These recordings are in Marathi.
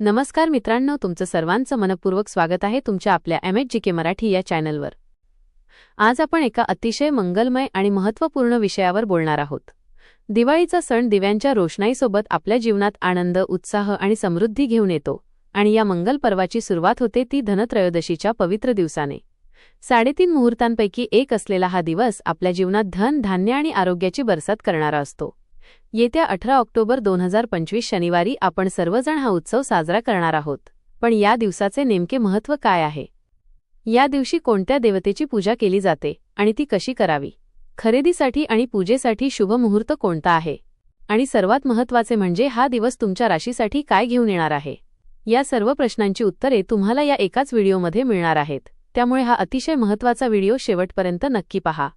नमस्कार मित्रांनो तुमचं सर्वांचं मनपूर्वक स्वागत आहे तुमच्या आपल्या M H G K Marathi या चॅनलवर. आज आपण एका अतिशय मंगलमय आणि महत्त्वपूर्ण विषयावर बोलणार आहोत. दिवाळीचा सण दिव्यांच्या रोषणाईसोबत आपल्या जीवनात आनंद उत्साह आणि समृद्धी घेऊन येतो आणि या मंगल पर्वाची सुरुवात होते ती धनत्रयोदशीच्या पवित्र दिवसाने. साडेतीन मुहूर्तांपैकी एक असलेला हा दिवस आपल्या जीवनात धन धान्य आणि आरोग्याची बरसात करणारा असतो. येत्या अठरा ऑक्टोबर दोन हजार पंचवीस शनिवारी आपण सर्वजण हा उत्सव साजरा करणार आहोत. पण या दिवसाचे नेमके महत्त्व काय आहे? या दिवशी कोणत्या देवतेची पूजा केली जाते आणि ती कशी करावी? खरेदीसाठी आणि पूजेसाठी शुभ मुहूर्त कोणता आहे? आणि सर्वात महत्त्वाचे म्हणजे हा दिवस तुमच्या राशीसाठी काय घेऊन येणार आहे? या सर्व प्रश्नांची उत्तरे तुम्हाला या एकाच व्हिडिओमध्ये मिळणार आहेत. त्यामुळे हा अतिशय महत्त्वाचा व्हिडिओ शेवटपर्यंत नक्की पहा.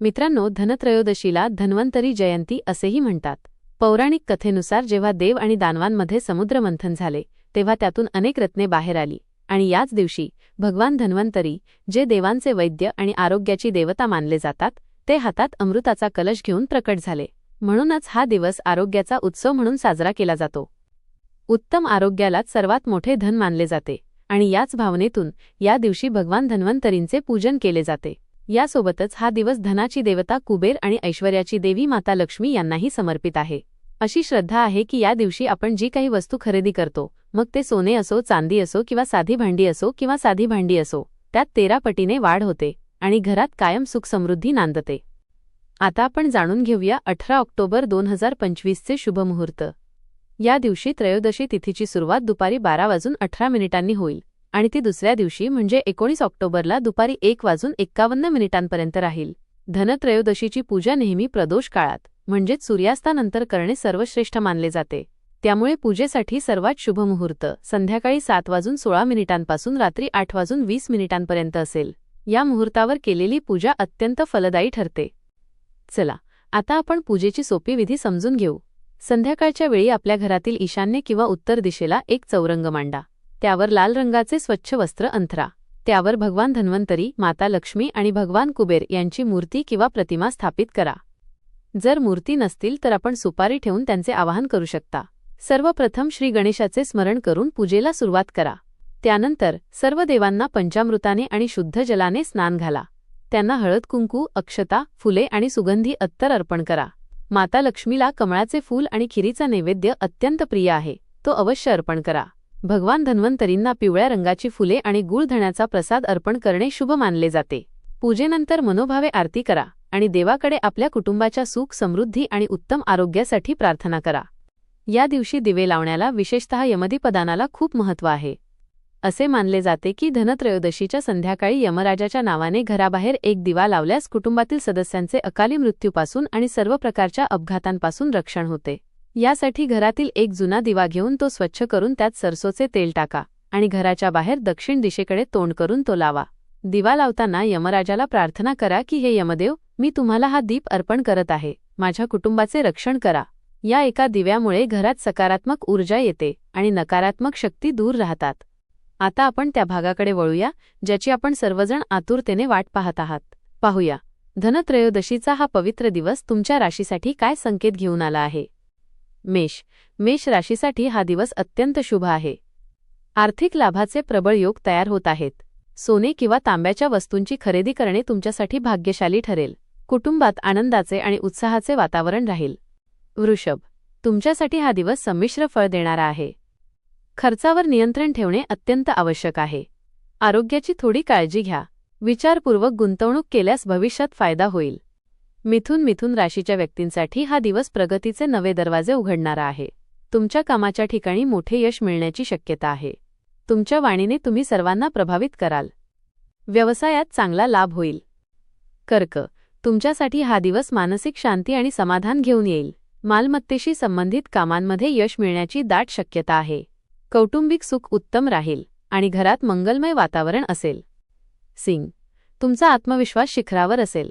मित्रांनो धनत्रयोदशीला धन्वंतरी जयंती असेही म्हणतात. पौराणिक कथेनुसार जेव्हा देव आणि दानवांमध्ये समुद्रमंथन झाले तेव्हा त्यातून अनेक रत्ने बाहेर आली. आणि याच दिवशी भगवान धन्वंतरी जे देवांचे वैद्य आणि आरोग्याची देवता मानले जातात ते हातात अमृताचा कलश घेऊन प्रकट झाले. म्हणूनच हा दिवस आरोग्याचा उत्सव म्हणून साजरा केला जातो. उत्तम आरोग्यालाच सर्वात मोठे धन मानले जाते. आणि याच भावनेतून या दिवशी भगवान धन्वंतरींचे पूजन केले जाते. यासोबतच हा दिवस धनाची देवता कुबेर आणि ऐश्वर्याची देवी माता लक्ष्मी यांनाही समर्पित आहे. अशी श्रद्धा आहे की या दिवशी आपण जी काही वस्तू खरेदी करतो मग ते सोने असो चांदी असो किंवा साधी भांडी असो किंवा साधी भांडी असो त्यात तेरा पटीने वाढ होते आणि घरात कायम सुख समृद्धी नांदते. आता आपण जाणून घेऊया अठरा ऑक्टोबर दोन हजार पंचवीसचे शुभमुहूर्त या दिवशी त्रयोदशी तिथीची सुरुवात दुपारी बारा वाजून अठरा मिनिटांनी होईल. आणि ती दुसऱ्या दिवशी म्हणजे एकोणीस ऑक्टोबरला दुपारी एक वाजून एक्कावन्न मिनिटांपर्यंत राहील. धनत्रयोदशीची पूजा नेहमी प्रदोष काळात म्हणजेच सूर्यास्तानंतर करणे सर्वश्रेष्ठ मानले जाते. त्यामुळे पूजेसाठी सर्वात शुभ मुहूर्त संध्याकाळी सात वाजून सोळा मिनिटांपासून रात्री आठ वाजून वीस मिनिटांपर्यंत असेल. या मुहूर्तावर केलेली पूजा अत्यंत फलदायी ठरते. चला आता आपण पूजेची सोपी विधी समजून घेऊ. संध्याकाळच्या वेळी आपल्या घरातील ईशान्य किंवा उत्तर दिशेला एक चौरंग मांडा. त्यावर लाल रंगाचे स्वच्छ वस्त्र अंथरा. त्यावर भगवान धन्वंतरी माता लक्ष्मी आणि भगवान कुबेर यांची मूर्ती किंवा प्रतिमा स्थापित करा. जर मूर्ती नसतील तर आपण सुपारी ठेवून त्यांचे आवाहन करू शकता. सर्वप्रथम श्री गणेशाचे स्मरण करून पूजेला सुरुवात करा. त्यानंतर सर्व देवांना पंचामृताने आणि शुद्ध जलाने स्नान घाला. त्यांना हळद कुंकू अक्षता फुले आणि सुगंधी अत्तर अर्पण करा. माता लक्ष्मीला कमळाचे फूल आणि खिरीचा नैवेद्य अत्यंत प्रिय आहे. तो अवश्य अर्पण करा. भगवान धन्वंतरींना पिवळ्या रंगाची फुले आणि गुळधण्याचा प्रसाद अर्पण करणे शुभ मानले जाते. पूजेनंतर मनोभावे आरती करा आणि देवाकडे आपल्या कुटुंबाच्या सुख समृद्धी आणि उत्तम आरोग्यासाठी प्रार्थना करा. या दिवशी दिवे लावण्याला विशेषतः यमदीपदानाला खूप महत्त्व आहे. असे मानले जाते की धनत्रयोदशीच्या संध्याकाळी यमराजाच्या नावाने घराबाहेर एक दिवा लावल्यास कुटुंबातील सदस्यांचे अकाली मृत्यूपासून आणि सर्व प्रकारच्या अपघातांपासून रक्षण होते. यासाठी घरातील एक जुना दिवा घेऊन तो स्वच्छ करून त्यात सरसोचे तेल टाका आणि घराच्या बाहेर दक्षिण दिशेकडे तोंड करून तो लावा. दिवा लावताना यमराजाला प्रार्थना करा की हे यमदेव मी तुम्हाला हा दीप अर्पण करत आहे. माझ्या कुटुंबाचे रक्षण करा. या एका दिव्यामुळे घरात सकारात्मक ऊर्जा येते आणि नकारात्मक शक्ती दूर राहतात. आता आपण त्या भागाकडे वळूया ज्याची आपण सर्वजण आतुरतेने वाट पाहत आहात. पाहूया. धनत्रयोदशीचा हा पवित्र दिवस तुमच्या राशीसाठी काय संकेत घेऊन आला आहे? मेष. मेष राशीसाठी हा दिवस अत्यंत शुभ आहे. आर्थिक लाभाचे प्रबळ योग तयार होत आहेत. सोने किंवा तांब्याच्या वस्तूंची खरेदी करणे तुमच्यासाठी भाग्यशाली ठरेल. कुटुंबात आनंदाचे आणि उत्साहाचे वातावरण राहील. वृषभ. तुमच्यासाठी हा दिवस संमिश्र फळ देणारा आहे. खर्चावर नियंत्रण ठेवणे अत्यंत आवश्यक आहे. आरोग्याची थोडी काळजी घ्या. विचारपूर्वक गुंतवणूक केल्यास भविष्यात फायदा होईल. मिथून मिथून राशीच्या व्यक्तींसाठी हा दिवस प्रगतीचे नवे दरवाजे उघडणारा आहे. तुमच्या कामाच्या ठिकाणी मोठे यश मिळण्याची शक्यता आहे. तुमच्या वाणीने तुम्ही सर्वांना प्रभावित कराल. व्यवसायात चांगला लाभ होईल. कर्क तुमच्यासाठी हा दिवस मानसिक शांती आणि समाधान घेऊन येईल. मालमत्तेशी संबंधित कामांमध्ये यश मिळण्याची दाट शक्यता आहे. कौटुंबिक सुख उत्तम राहील आणि घरात मंगलमय वातावरण असेल. सिंग तुमचा आत्मविश्वास शिखरावर असेल.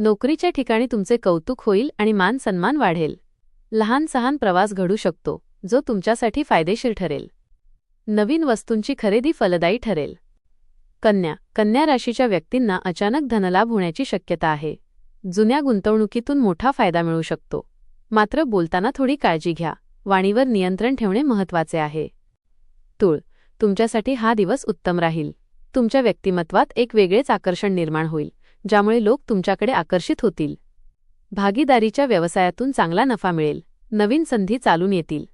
नोकरीच्या ठिकाणी तुमचे कौतुक होईल आणि मान सन्मान वाढेल. लहान सहान प्रवास घडू शकतो जो तुमच्यासाठी फायदेशीर ठरेल. नवीन वस्तूंची खरेदी फलदायी ठरेल. कन्या कन्या राशीच्या व्यक्तींना अचानक धनलाभ होण्याची शक्यता आहे. जुन्या गुंतवणुकीतून मोठा फायदा मिळू शकतो. मात्र बोलताना थोडी काळजी घ्या. वाणीवर नियंत्रण ठेवणे महत्त्वाचे आहे. तुळ तुमच्यासाठी हा दिवस उत्तम राहील. तुमच्या व्यक्तिमत्वात एक वेगळेच आकर्षण निर्माण होईल. ज्यामुळे लोक तुमच्याकडे आकर्षित होतील. भागीदारीच्या व्यवसायातून चांगला नफा मिळेल. नवीन संधी चालून येतील.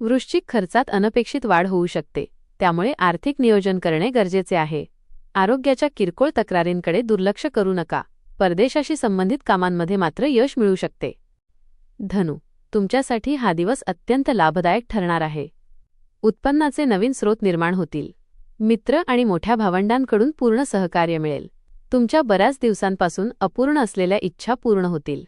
वृश्चिक खर्चात अनपेक्षित वाढ होऊ शकते. त्यामुळे आर्थिक नियोजन करणे गरजेचे आहे. आरोग्याच्या किरकोळ तक्रारींकडे दुर्लक्ष करू नका. परदेशाशी संबंधित कामांमध्ये मात्र यश मिळू शकते. धनु तुमच्यासाठी हा दिवस अत्यंत लाभदायक ठरणार आहे. उत्पन्नाचे नवीन स्रोत निर्माण होतील. मित्र आणि मोठ्या भावंडांकडून पूर्ण सहकार्य मिळेल. तुमच्या बऱ्याच दिवसांपासून अपूर्ण असलेल्या इच्छा पूर्ण होतील.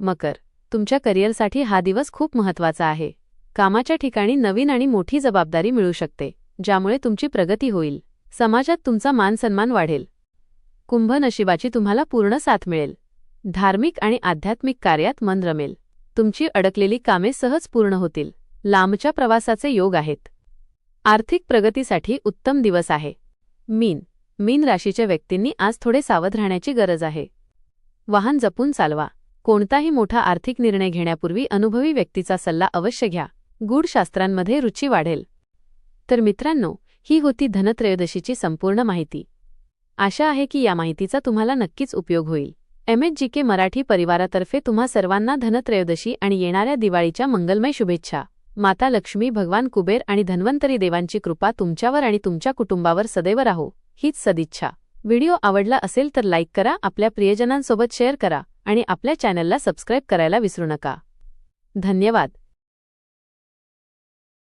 मकर तुमच्या करिअरसाठी हा दिवस खूप महत्त्वाचा आहे. कामाच्या ठिकाणी नवीन आणि मोठी जबाबदारी मिळू शकते ज्यामुळे तुमची प्रगती होईल. समाजात तुमचा मानसन्मान वाढेल. कुंभ नशिबाची तुम्हाला पूर्ण साथ मिळेल. धार्मिक आणि आध्यात्मिक कार्यात मन रमेल. तुमची अडकलेली कामे सहज पूर्ण होतील. लांबच्या प्रवासाचे योग आहेत. आर्थिक प्रगतीसाठी उत्तम दिवस आहे. मीन मीन राशीच्या व्यक्तींनी आज थोडे सावध राहण्याची गरज आहे. वाहन जपून चालवा. कोणताही मोठा आर्थिक निर्णय घेण्यापूर्वी अनुभवी व्यक्तीचा सल्ला अवश्य घ्या. गूढशास्त्रांमध्ये रुची वाढेल. तर मित्रांनो ही होती धनत्रयोदशीची संपूर्ण माहिती. आशा आहे की या माहितीचा तुम्हाला नक्कीच उपयोग होईल. M H G K Marathi परिवारातर्फे तुम्हा सर्वांना धनत्रयोदशी आणि येणाऱ्या दिवाळीच्या मंगलमय शुभेच्छा. माता लक्ष्मी भगवान कुबेर आणि धन्वंतरी देवांची कृपा तुमच्यावर आणि तुमच्या कुटुंबावर सदैव राहो. हीच सदिच्छा. व्हिडिओ आवडला असेल तर लाईक करा आपल्या प्रियजनांसोबत शेअर करा आणि आपल्या चॅनलला सबस्क्राईब करायला विसरू नका. धन्यवाद.